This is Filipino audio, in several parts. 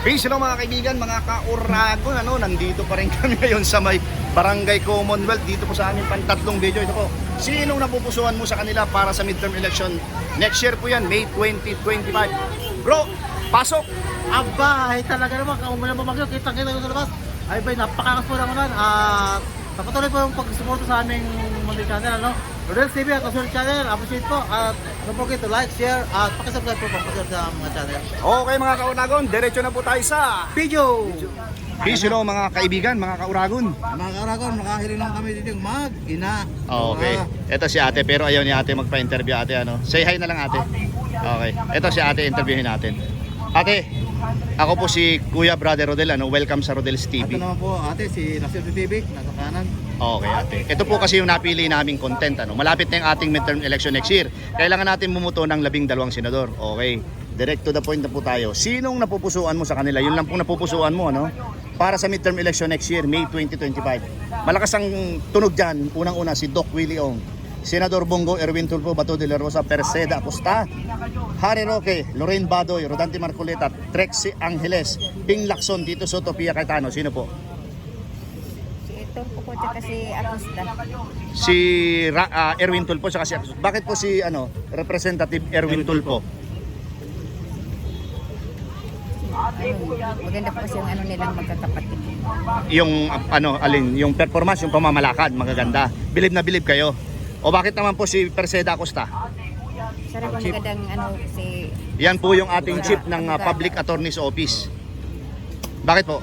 Peace hello mga kaibigan, mga kauragon, ano, nandito pa rin kami ngayon sa may Barangay Commonwealth dito po sa aming pantatlong video. Ito po, sinong napupusuan mo sa kanila para sa midterm election? Next year po yan, May 2025. Bro, pasok! Aba, ay talaga naman, kung muna bumagyo, kitang-kita ko sa labas. Ay ba, napakakas po naman. At napatuloy po yung pag-suporta sa aming munting channel, ano? Rodel TV at Kasuri Channel, appreciate po. At don't forget to like, share, at pakisubscribe po pag sa mga channel. Okay mga kauragon, diretso na po tayo sa Video! Peace hello mga kaibigan, mga kauragon. Mga karagon, nakahiling lang kami dito mag-ina. Okay. Ito si ate, pero ayaw ni ate magpa-interview ate. Ano? Say hi na lang ate. Okay. Ito si ate, interviewin natin. Ate, ako po si Kuya Brother Rodel. Ano? Welcome sa Rodel's Ito TV. naman po, ate, si Kasuri TV, nasa kanan. Okay ate. Ito po kasi yung napili naming content. Ano? Malapit na yung ating midterm election next year. Kailangan natin bumuto ng labing dalawang senador. Okay. Direct to the point na po tayo. Sinong napupusuan mo sa kanila? Yun lang pong napupusuan mo. Ano? Para sa midterm election next year, May 2025. Malakas ang tunog dyan. Unang-una si Doc Willie Ong. Senador Bongo Erwin Tulfo Bato de la Rosa Perseda Acosta Harry Roque, Lorraine Badoy, Rodante Marcoleta, Trexie Angeles, Ping Lacson, Tito Soto, Pia Cayetano. Sino po? Si po tsaka si Acosta. si Ra- ah, Erwin Tulfo sa kasi bakit po si ano representative Erwin Tulfo Ano, maganda po kasi yung ano nilang magkakapatid. yung ah, ano alin yung performance yung pamamalakad magaganda. Bilib na bilib kayo. O bakit naman po si Perseda Acosta? Rin po magandang ano si yan po yung ating chief ng ah, Public Attorney's Office. Bakit po?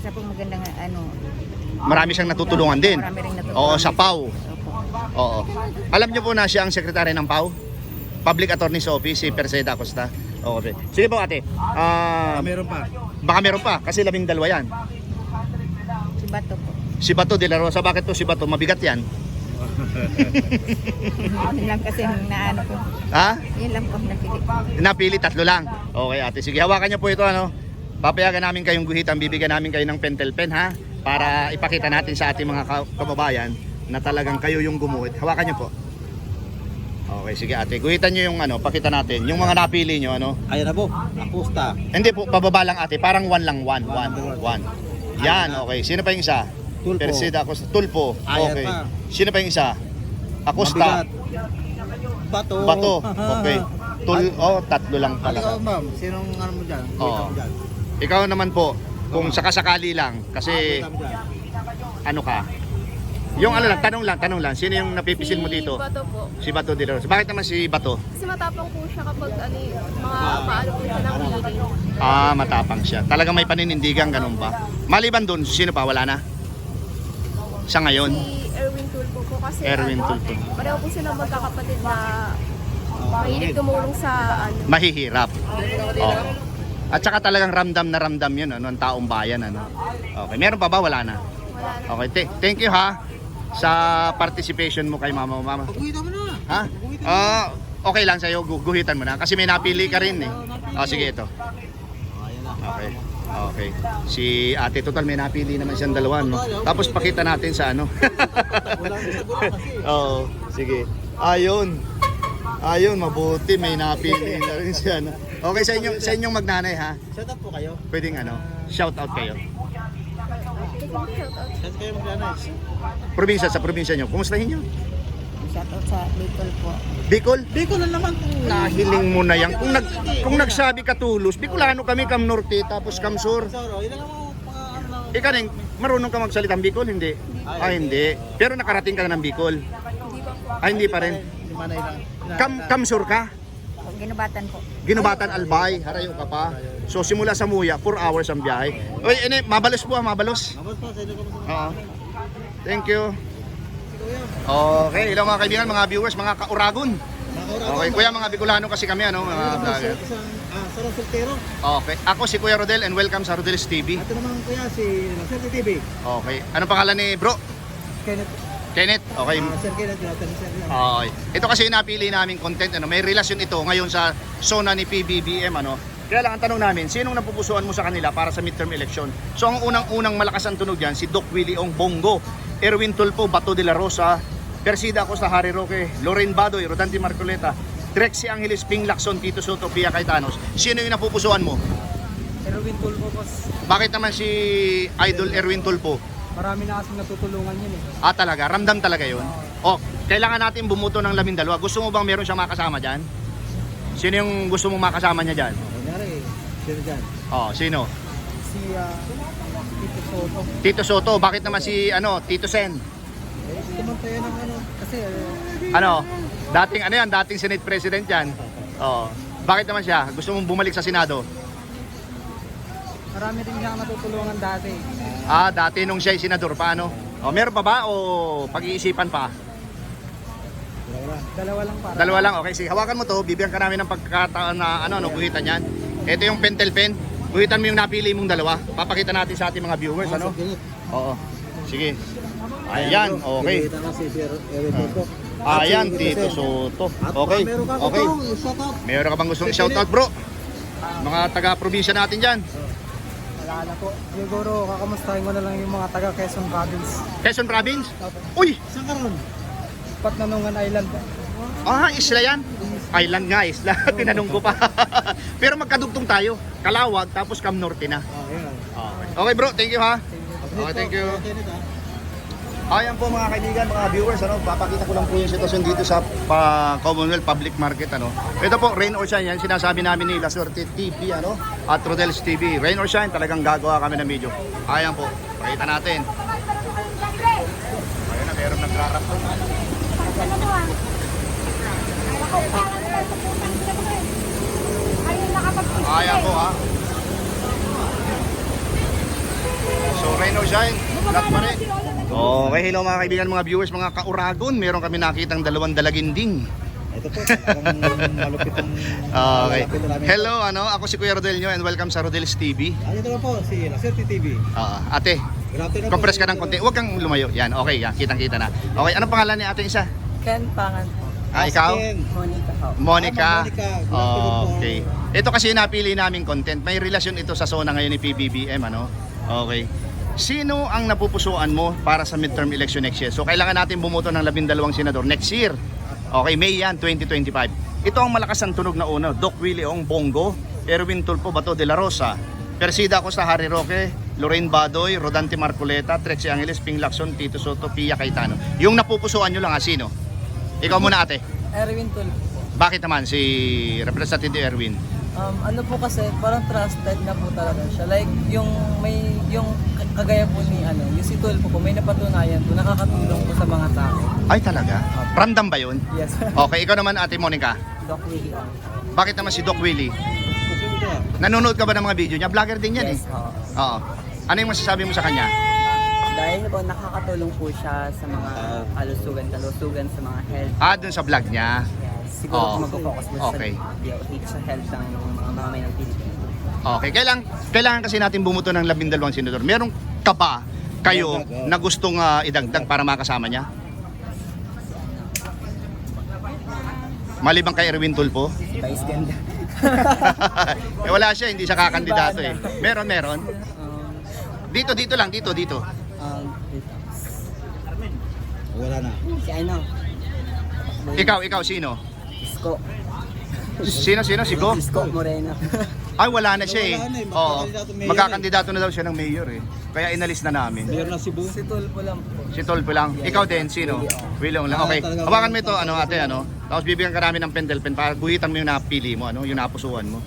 Siya po magandang ano. Marami siyang natutulungan din Marami ring natutulungan. oo sa PAW Opo. oo alam niyo po na siya ang sekretary ng PAW Public Attorney's Office si Perseda Acosta okay sige po ate ah meron pa. baka meron pa kasi labing dalawa yan Si Bato po. Si Bato de la Rosa, bakit to si Bato? Mabigat yan. Yun lang kasi ang naano ko. Ha? Yun lang po ang napili. Napili, tatlo lang. Okay ate, sige hawakan niyo po ito ano. Papayagan namin kayong guhitan, bibigyan namin kayo ng pentel pen ha. Para ipakita natin sa ating mga ka- kababayan na talagang kayo yung gumuhit. Hawakan niyo po. Okay, sige ate. Guhitan niyo yung ano, pakita natin. Yung mga napili niyo ano. Ayan na po, Akusta. Hindi po, pababa lang ate. Parang one lang, one, one, one. Yan, okay. Sino pa yung isa? Tulpo. Persida Acosta. Tulpo. Okay. Sino pa yung isa? Acosta. Bato. Bato. Okay. Tul oh, tatlo lang Ikaw, pala. ma'am, sinong ano mo dyan? Dyan. Ikaw naman po, kung sakasakali lang, kasi ano ka? Yung ano lang, tanong lang, tanong lang, sino yung napipisil mo dito? Bato po. Si Bato de la Rosa. Bakit naman si Bato? Kasi matapang po siya kapag ano, eh, mga paano po siya ng hearing. Ah, matapang siya. Talagang may paninindigan, ganun ba? Maliban dun, sino pa? Wala na? Sa ngayon? Si Erwin Tulfo po kasi Erwin ano, Tulfo. pareho po silang magkakapatid na mahilig tumulong sa ano. Mahihirap. Oh. At saka talagang ramdam na ramdam yun, ano, ang taong bayan. Ano. Okay, meron pa ba? Wala na. Wala na. Okay, th- thank you ha sa participation mo kay mama mama. Pagkuhita mo na. Ha? Ah, okay lang sa'yo, gu- guhitan mo na. Kasi may napili ka rin eh. Oh, sige ito. Ayan na. Okay. Okay. Si ate, total may napili naman siyang dalawa, no? Tapos pakita natin sa ano. Oo, sige. Ayun. Ayun, mabuti may napili na rin siya. No? Okay sa inyo, sa inyong magnanay ha. Shout out po kayo. Pwedeng ano, shout out kayo. Shout kayo mag-anay. Probinsya sa probinsya nyo. Kumustahin nyo? Shoutout sa Bicol po. Bicol? Di ko lang naman kung Nahiling mo na yan. Kung, nag, kung nagsabi ka tulos, Bicolano kami, Cam Norte, tapos Cam Sur. Mga ano. Ikaw rin, marunong ka magsalitang Bicol? Hindi. Ah, hindi. Pero nakarating ka na ng Bicol. Ah, hindi pa rin. Manay lang. Cam, Cam Sur ka? Ginubatan po. Ginubatan Albay, harayo ka pa. So simula sa Muya, 4 hours ang biyahe. Oy, ini, mabalos po ah, mabalos. Mabot po, sa. Oo. Thank you. Okay, ilang mga kaibigan, mga viewers, mga kauragon. Okay, kuya, mga Bicolano kasi kami, ano, mga vlogger. Isang, ah, soltero. Okay, ako si Kuya Rodel and welcome sa Rodel's TV. Ito naman kuya si Sir TV. Okay, anong pangalan ni bro? Kenneth. Kenneth. Okay. Ah, Sir Kenneth, ni Sir. Okay. Ito kasi yung napili naming content, ano, may relasyon ito ngayon sa zona ni PBBM, ano. Kaya lang ang tanong namin, sinong napupusuan mo sa kanila para sa midterm election? So ang unang-unang malakas ang tunog yan, si Doc Willie Ong Bongo, Erwin Tulfo, Bato de la Rosa, Persida Acosta, Harry Roque, Lorraine Badoy, Rodante Marcoleta, Trexie Angeles, Ping Lacson, Tito Soto, Pia Caetanos. Sino yung napupusuan mo? Si Erwin Tulfo, boss. Bakit naman si Idol Erwin Tulpo? Marami na kasing natutulungan yun eh. Ah, talaga? Ramdam talaga yun? Oh, kailangan natin bumuto ng labing dalawa. Gusto mo bang meron siyang makasama dyan? Sino yung gusto mong makasama niya dyan? Kunyari, sino dyan? Oh, sino? Si ah, Tito Soto. Tito Soto. Bakit naman si ano, Tito Sen? Eh, naman tayo ng ano. Kasi, eh, Ano? Dating ano yan, dating Senate President yan. Oh. Bakit naman siya? Gusto mong bumalik sa Senado? Marami rin siyang natutulungan dati. Ah, dati nung siya ay senador, paano? Oh, meron pa ba o pag-iisipan pa? Dalawa lang para. Dalawa lang, okay. Sige, hawakan mo to. Bibigyan ka namin ng pagkakataon na ano, no, guhitan yan. Ito yung pentel pen. Guhitan mo yung napili mong dalawa. Papakita natin sa ating mga viewers, ano? Oo. Sige. Ayan, okay. At Ayan, Tito. Soto. Okay. meron ka Okay. Meron ka bang gustong i-shoutout, bro? Mga taga-probinsya natin dyan. Wala na po. Siguro kakamustahin ko na lang yung mga taga Quezon Province. Quezon Province? Uy! Saan ka ron? Patnanungan Island po. Ah, isla yan? Island nga, isla. Tinanong ko pa. Pero magkadugtong tayo. Kalawag, tapos Cam Norte na. Ah, yun. Okay. Okay bro, thank you ha. Okay, thank you. Ayan po mga kaibigan, mga viewers, ano, papakita ko lang po yung sitwasyon dito sa pa, Commonwealth Public Market. Ano. Ito po, Rain or Shine, yan sinasabi namin ni La Suerte TV ano, at Rodel's TV. Rain or Shine, talagang gagawa kami ng video. Ayan po, pakita natin. Ayan na, meron nagrarap po. Ayan po ha. So, Rain or Shine, lahat pa rin. Okay, hello mga kaibigan, mga viewers, mga kauragon. Meron kami nakitang dalawang dalaginding. Ito po, parang malupit ang Okay. Hello, ano, ako si Kuya Rodel nyo and welcome sa Rodel's TV. Ah, ito na po, si Laserte TV. Ah, ate, compress ka ng konti. Huwag kang lumayo. Yan, okay, yan, kitang-kita na. Okay, anong pangalan ni ate isa? Ken Pangan po. Ah, ikaw? Monica. Monica. Ah, po. Okay. Ito kasi yung napili naming content. May relasyon ito sa zona ngayon ni PBBM, ano? Okay. Sino ang napupusuan mo para sa midterm election next year? So, kailangan natin bumoto ng labindalawang senador next year. Okay, May yan, 2025. Ito ang malakas ang tunog na una. Doc Willie Ong Bongo, Erwin Tulpo Bato de la Rosa, Persida Costa Harry Roque, Lorraine Badoy, Rodante Marcoleta, Trexie Angeles, Ping Lacson, Tito Soto, Pia Cayetano. Yung napupusuan nyo lang, ah, sino? Ikaw muna ate. Erwin Tulfo po. Bakit naman si Representative Erwin? Um, ano po kasi, parang trusted na po talaga siya. Like, yung may, yung kagaya po ni, ano, yung si Tulfo po, may napatunayan po, nakakatulong po sa mga tao. Ay talaga? Ramdam ba yun? Yes. Okay, ikaw naman Ate Monica. Doc Willie. um, Bakit naman si Doc Willie? Nanonood ka ba ng mga video niya? Vlogger din yan Yes, eh. oo. Oo. Ano yung masasabi mo sa kanya? Dahil po nakakatulong po siya sa mga kalusugan, kalusugan sa mga health. Ah, dun sa vlog niya. Siguro Oo. po mag-focus po Okay. sa DOH sa health ng mga mamamayan ng Pilipinas. Okay, kailangan, kailangan kasi natin bumuto ng labindalawang senador. Meron ka ba kayo na gustong ah, idagdag para makasama niya? Malibang kay Erwin Tulpo? Vice ganda. eh, wala siya, hindi siya kakandidato eh. Meron, meron. Um, Dito, dito lang, dito, dito. um, Wala na. si ano? Ikaw, ikaw, sino? Isko. Sino, sino? Si Go? Isko Moreno. Ay, wala na siya eh. Wala na eh, Oo. magkakandidato mayor Magkakandidato na daw siya ng mayor eh. Kaya inalis na namin. Meron na Cebu. Si Tulfo lang po. Si Tolpo lang. Ikaw din, sino? Wilong lang. Ah, Okay. Hawakan mo ito, ano ate, ano. Tapos bibigyan ka namin ng pentel pen para guhitan mo yung napili mo, ano, yung napusuan mo.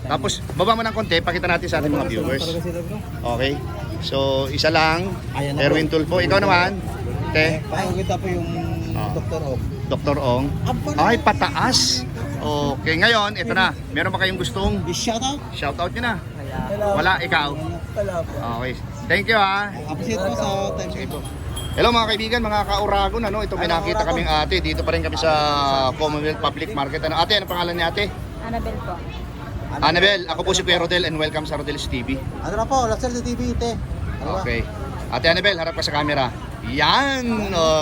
Tapos baba mo ng konti, pakita natin sa ating mga viewers. Talaga sila bro. Okay. So, isa lang. Ayan na, Erwin. Tulfo. Ikaw naman. Te, Pakikita po yung Ah. Dr. O. Dr. Ong. Ay, pataas. Okay, ngayon, ito na. Meron ba kayong gustong I-shout out. shoutout nyo na? Wala. Ikaw. Wala po. Okay. Thank you ha. Appreciate po sa time. Sige po. Hello mga kaibigan, mga kauragon, ano, ito may nakita kaming ate, dito pa rin kami sa Commonwealth Public Market. Ano, ate, ano pangalan ni ate? Annabel po. Annabel, ako po si Kuya Rodel and welcome sa Rodel's TV. Ano na po, Laserte TV, te. Ano ba? Okay. Ate Annabel, harap ka sa camera. Yan!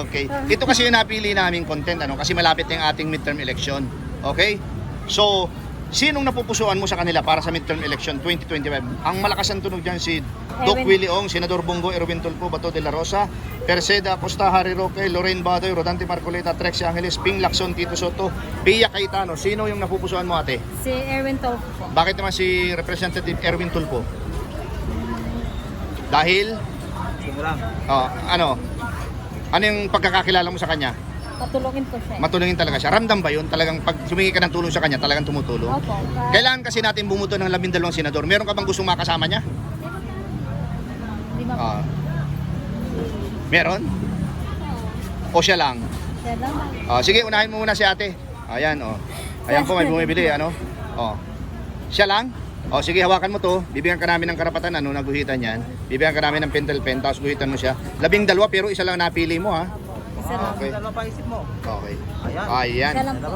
Okay. Ito kasi yung napili naming content, ano, kasi malapit na yung ating midterm election. Okay? So, Sinong napupusuan mo sa kanila para sa midterm election 2025? Ang malakas ang tunog dyan si Doc. Willie Ong, Senador Bongo, Erwin Tulfo, Bato de la Rosa, Perseda Acosta, Harry Roque, Lorraine Badoy, Rodante Marcoleta, Trexie Angeles, Ping Lacson, Tito Soto, Pia Cayetano. Sino yung napupusuan mo ate? Si Erwin Tolfo po. Bakit naman si Representative Erwin Tulfo? Dahil? Oh, ano? Ano yung pagkakakilala mo sa kanya? Patulungin ko siya. Matulungin talaga siya. Ramdam ba yun? Talagang pag humingi ka ng tulong sa kanya, talagang tumutulong? Opo. Ka- Kailangan kasi natin bumuto ng labindalawang senador. Meron ka bang gustong makasama niya? Lima po. Ah. meron? O siya lang? Siya lang. Ah, sige, unahin mo muna si ate. Ayan, oh. Ayan po, may bumibili, ano? Oh. Siya lang? Oh, sige, hawakan mo to. Bibigyan ka namin ng karapatan, ano, naguhitan yan. Bibigyan ka namin ng pentel pen, tapos guhitan mo siya. Labing dalawa, pero isa lang napili mo, ha? Isa lang. Okay. Dalawa pa isip mo. Okay. Ayan. Ayan. Siya lang po.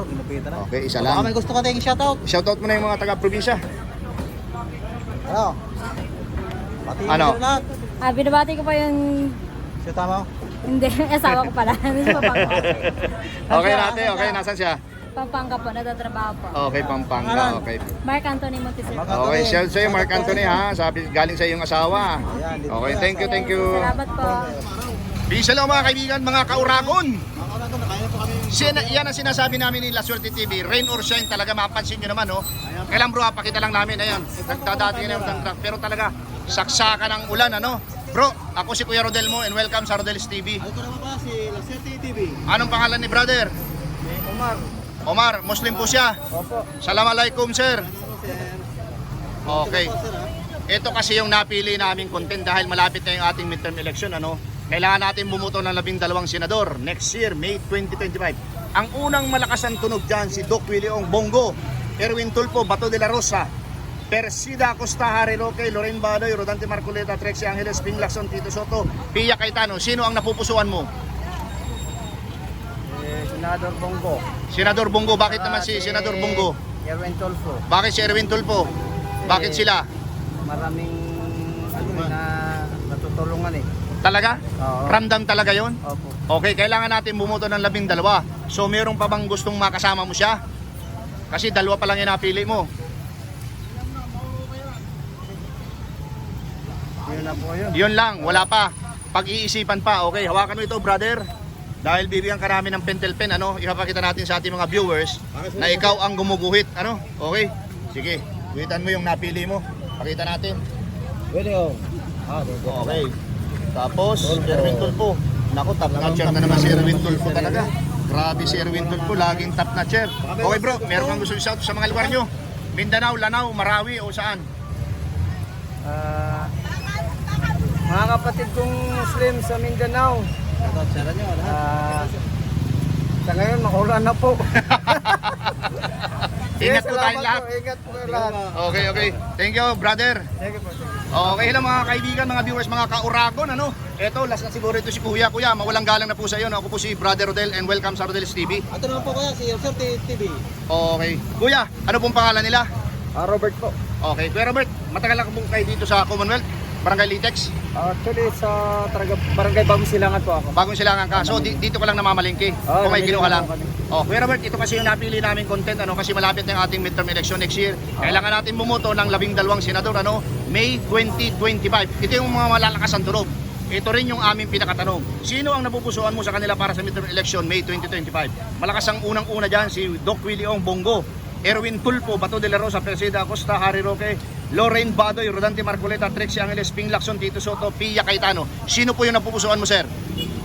Okay, isa Baka may lang. gusto ka tayong shoutout. Shoutout mo na yung mga taga-probinsya. Ano? Pati Ano? Ah, binabati ko pa yung... Siya tama. Hindi, asawa ko pala. Okay na ate, okay, nasan siya? Pampanga po, natatrabaho po. Okay, Pampanga, okay. Mark Anthony Montesor. Mark Okay, shout sa'yo Mark Anthony ha. Sabi, galing sa iyong asawa. Okay, thank you, thank you. Salamat po. Peace lang mga kaibigan, mga kauragon. Ako. Sina, yan ang sinasabi namin ni La Suerte TV. Rain or shine talaga, mapansin nyo naman, oh. Kailan bro, ha, pakita lang namin, ayan. Nagdadati na yung truck. Pero talaga, saksakan ng ulan, ano. Bro, ako si Kuya Rodel mo and welcome sa Rodel's TV. Ano ko naman pa si Laserte TV. Anong pangalan ni brother? Omar. Omar, Muslim po siya. Opo. Assalamualaikum, sir. Okay. Ito kasi yung napili naming content dahil malapit na yung ating midterm election ano. Kailangan natin bumuto ng labing dalawang senador next year, May 2025. Ang unang malakas ang tunog dyan si Doc Willie Ong Bongo, Erwin Tulfo, Bato de la Rosa, Persida Acosta, Harry Roque, Lorraine Badoy, Rodante Marcoleta, Trexie Angeles, Ping Lacson, Tito Soto, Pia Cayetano. Sino ang napupusuan mo? Eh, Senador Bongo. Senador Bongo. Bakit naman si Senador Bongo? Erwin Tolfo. Bakit si Erwin Tulfo? Bakit sila? Maraming ano na natutulungan eh. Talaga? Oo. Ramdam talaga yon? Opo. Okay, kailangan natin bumuto ng labing dalawa. So, meron pa bang gustong makasama mo siya? Kasi dalawa pa lang yung napili mo. Yun na po yun. Yun lang, wala pa. Pag-iisipan pa. Okay, hawakan mo ito, brother. Dahil bibigyan ka namin ng pentel pen, ano? Ipapakita natin sa ating mga viewers na ikaw ang gumuguhit, ano? Okay? Sige, guhitan mo yung napili mo. Pakita natin. Pwede oh. Ah, dito. Okay. Tapos, Erwin Tulfo. Naku, top notcher na naman si Erwin Tulfo talaga. Grabe si Erwin Tulfo, laging top notcher. Okay bro, meron kang gusto i-shout sa mga lugar nyo? Mindanao, Lanao, Marawi o saan? Ah, mga kapatid kong Muslim sa Mindanao. Sir. Ah, sa ngayon, makulan na po. Ingat po tayong lahat. Ingat po lahat. Okay, okay. Thank you, brother. Thank you po. thank you. Okay lang mga kaibigan, mga viewers, mga kauragon, ano? Eto, last na siguro ito si Kuya. Kuya, mawalang galang na po sa iyo. no? Ako po si Brother Rodel and welcome sa Rodel's TV. Ito naman po kaya si Laserte TV. Okay. Kuya, ano pong pangalan nila? Ah, Robert po. Okay. Kuya Robert, matagal na po kayo dito sa Commonwealth, Barangay Litex. Actually, sa Taraga, Barangay Bagong Silangan po ako. Bagong silangan ka. So, di- dito ka lang namamalingke. Oo, o may nandito ginawa lang. Oh, Kuya Robert, ito kasi yung napili namin content ano kasi malapit na yung ating midterm election next year. Kailangan natin bumuto ng labing dalawang senador ano, May 2025. Ito yung mga malalakas ang tunog. Ito rin yung aming pinakatanong. Sino ang napupusuan mo sa kanila para sa midterm election May 2025? Malakas ang unang-una diyan si Doc Willie Ong Bongo, Erwin Tulfo, Bato de la Rosa, Persida Acosta, Harry Roque, Lorraine Badoy, Rodante Marcoleta, Trexie Angeles, Ping Lacson, Tito Soto, Pia Cayetano. Sino po yung napupusuan mo, sir?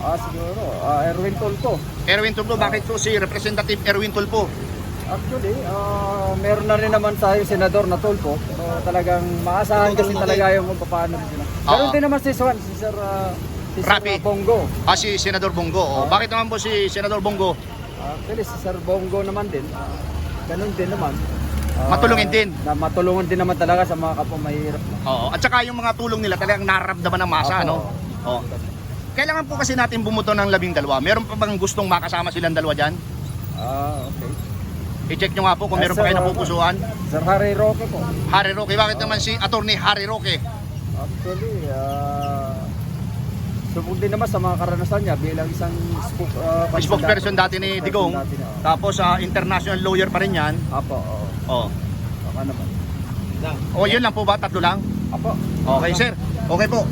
Ah, siguro. Ah, Erwin Tolpo. Erwin Tulfo, bakit po si Representative Erwin Tulfo? Actually, ah, meron na rin naman tayo senador na Tolpo. Pero talagang maasahan kasi talaga yung paano sila. Meron din naman si Swan, si Sir, ah, si Sir Rapi. ah, Bongo. Ah, si Senador Bongo. Oo. bakit naman po si Senador Bongo? Actually, si Sir Bongo naman din. ah, ganun din naman. Ah, Matulungin din. Na matulungan din naman talaga sa mga kapwa mahirap. Oo. At saka yung mga tulong nila talagang naramdaman ng masa, Oo. no? Oo. Kailangan po kasi natin bumuto ng labing dalawa. Meron pa bang gustong makasama silang dalawa dyan? Ah, okay. I-check nyo nga po kung Ah, meron pa kayo ah, napupusuan. Sir Harry Roque po. Harry Roque. Bakit naman si Attorney Harry Roque? Actually, ah, subok din naman sa mga karanasan niya bilang isang spook, uh, Spokesperson dati ni Digong. Tapos ah, international lawyer pa rin yan. Apo, oo. Oh. Baka naman. O yun lang po ba? Tatlo lang? Apo. Okay, sir. Okay po.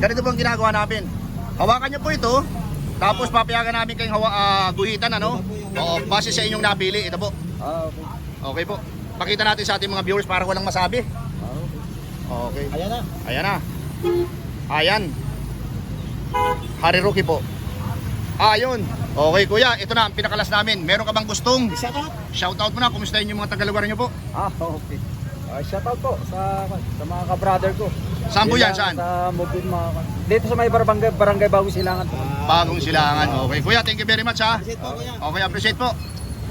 Ganito po ang ginagawa namin. Hawakan niyo po ito. Tapos papayagan namin kayong hawa, ah, guhitan, ano? Oo, base sa inyong napili. Ito po. Ah, okay. Okay po. Pakita natin sa ating mga viewers para walang masabi. Ah, okay. Okay. Ayan na. Ayan na. Ayan. Hariruki po. Ayun. Okay kuya, ito na ang pinakalas namin. Meron ka bang gustong Shout out. shoutout mo na? Kumustahin yung mga tagalugar niyo po? Ah, okay. Ah, shout out po sa sa mga ka-brother ko. Saan po yan? Saan? Sa Mubin mga Dito sa may barangay, barangay Bago Silangan po. Bagong silangan. Okay kuya, thank you very much ha. Appreciate po, kuya. Okay, appreciate po.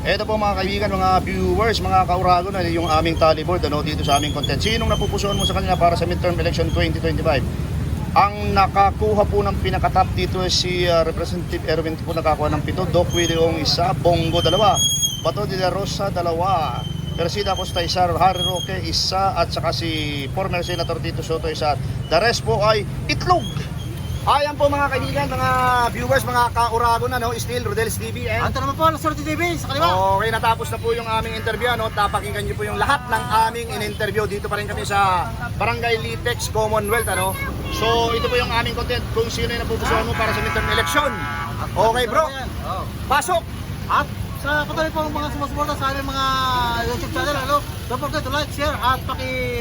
Ito po mga kaibigan, mga viewers, mga kaurago na yung aming tally board ano, dito sa aming content. Sinong napupusuan mo sa kanila para sa midterm election 2025? Ang nakakuha po ng pinakatap dito ay si uh, Representative Erwin po nakakuha ng pito, Doc Williong isa, Bongo dalawa, Bato de la Rosa dalawa, Persida Costa isa, Harry Roque isa, at saka si former Senator Tito Soto isa. The rest po ay itlog. Ayan po mga kaibigan, mga viewers, mga kaurago na, no? Still, Rodel's TV and Anto naman po, Sorte TV sa kaliwa. Okay, natapos na po yung aming interview. Ano? Tapakinggan niyo po yung lahat ng aming in-interview. Dito pa rin kami sa Barangay Litex Commonwealth. Ano? So, ito po yung aming content kung sino yung napupusuan mo para sa midterm election. Okay, bro. Pasok! At sa patuloy po mga sumusuporta sa aming mga YouTube channel, ano, don't forget to like, share, at paki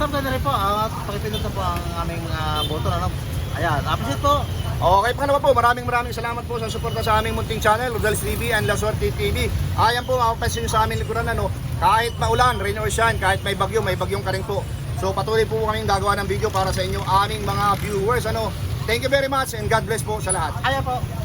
subscribe na rin po at pakipindot na po ang aming mga boto, ano. Ayan, appreciate po. Okay, pangalawa po, maraming maraming salamat po sa suporta sa aming munting channel, Rodels TV and La Suerte TV. Ayan po, makapansin nyo sa aming likuran, ano, kahit maulan, rain or shine, kahit may bagyo, may bagyong ka rin po. So patuloy po kaming gagawa ng video para sa inyong aming mga viewers, ano. Thank you very much and God bless po sa lahat. Ayan po.